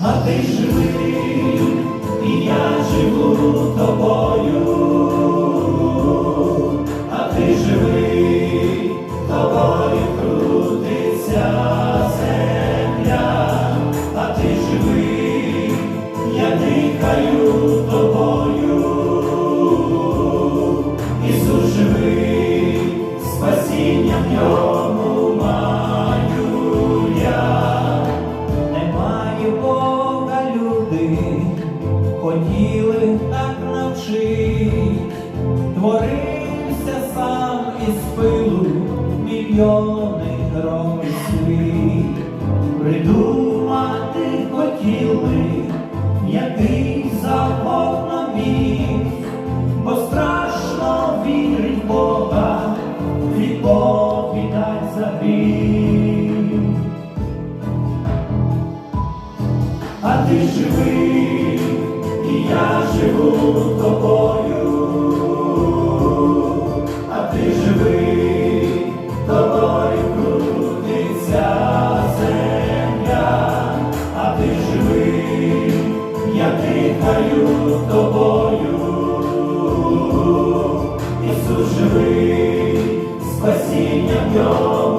а ти живий, і я живу тобою, а ти живий, тобою крутиться земля, а ти живий, я дихаю із пилу, мільйони світ, придумати хотіли, який завгодно міг, бо страшно вірить Бога, відповідать за гріх. а ти живий, і я живу тобою, я дихаю тобою, Ісус живий, спасіння в ньому.